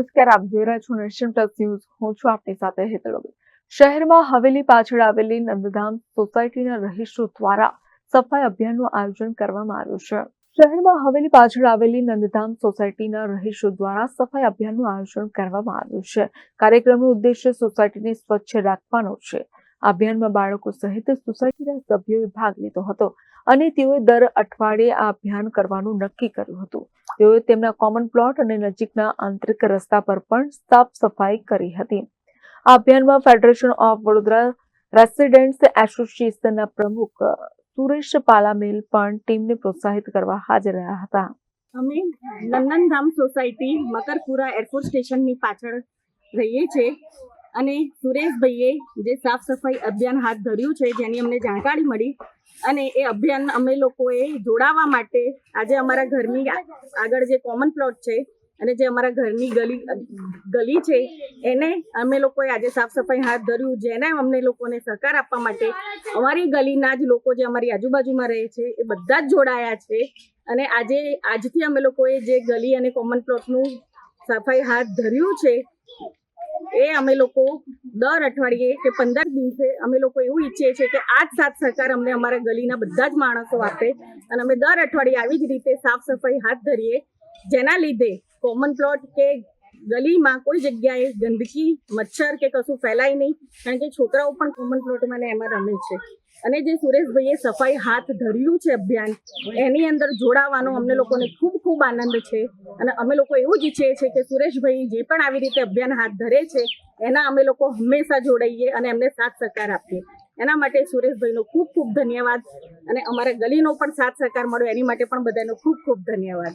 નમસ્કાર, આપ જોઈ રહ્યા છો નેશન પ્લસ ન્યૂઝ. હું છું આપની સાથે હેતલ શહેરમાં હવેલી પાછળ આવેલી નંદધામ સોસાયટીના રહીશો દ્વારા સફાઈ અભિયાનનું આયોજન કરવામાં આવ્યું છે. શહેરમાં હવેલી પાછળ આવેલી નંદધામ સોસાયટીના રહીશો દ્વારા સફાઈ અભિયાનનું આયોજન કરવામાં આવ્યું છે. કાર્યક્રમનો ઉદ્દેશ્ય સોસાયટીને સ્વચ્છ રાખવાનો છે. અભિયાનમાં બાળકો સહિત સોસાયટીના સભ્યોએ ભાગ લીધો હતો અને તેઓએ દર અઠવાડિયે આ અભિયાન કરવાનું નક્કી કર્યું હતું. તેઓએ તેમના કોમન પ્લોટ અને નજીકના આંતરિક રસ્તા પર પણ સાફ સફાઈ કરી હતી. આ અભિયાનમાં ફેડરેશન ઓફ વડોદરા રેસિડેન્ટ્સ એસોસિએશનના પ્રમુખ સુરેશ પાલામેલ પણ ટીમને પ્રોત્સાહિત કરવા હાજર રહ્યા હતા. અમે નંદનધામ સોસાયટી મકરપુરા એરફોર્સ સ્ટેશનની પાછળ રહીએ છીએ. અને સુરેશભાઈએ જે સાફ સફાઈ અભિયાન હાથ ધર્યું છે, જેની અમને જાણકારી મળી અને એ અભિયાન અમે લોકોએ જોડાવા માટે આજે અમારા ઘરની આગળ જે કોમન પ્લોટ છે અને જે અમારા ઘરની ગલી ગલી છે, એને અમે લોકોએ આજે સાફ સફાઈ હાથ ધર્યું, જેને અમને લોકોને સહકાર આપવા માટે અમારી ગલીના જ લોકો જે અમારી આજુબાજુમાં રહે છે, એ બધા જ જોડાયા છે. અને આજે, આજથી અમે લોકોએ જે ગલી અને કોમન પ્લોટનું સફાઈ હાથ ધર્યું છે એ અમે લોકો દર અઠવાડિયે કે પંદર દિવસે અમે લોકો એવું ઈચ્છીએ છીએ કે આ જ સાથ સહકાર અમને અમારા ગલીના બધા જ માણસો આપે અને અમે દર અઠવાડિયે આવી જ રીતે સાફ સફાઈ હાથ ધરીએ. જેના લીધે કોમન પ્લોટ કે ગલીમાં કોઈ જગ્યાએ ગંદકી, મચ્છર કે કશું ફેલાય નહીં. કારણ કે છોકરાઓ પણ કોમન પ્લોટમાં એમાં રમે છે. અને જે સુરેશભાઈએ સફાઈ હાથ ધર્યું છે અભિયાન, એની અંદર જોડાવાનો અમને લોકોને ખૂબ ખૂબ આનંદ છે. અને અમે લોકો એવું જ ઈચ્છીએ છીએ કે સુરેશભાઈ જે પણ આવી રીતે અભિયાન હાથ ધરે છે, એના અમે લોકો હંમેશા જોડાઈએ અને એમને સાથ સહકાર આપીએ. એના માટે સુરેશભાઈનો ખૂબ ખૂબ ધન્યવાદ. અને અમારા ગલીનો પણ સાથ સહકાર મળ્યો, એની માટે પણ બધાનો ખૂબ ખૂબ ધન્યવાદ.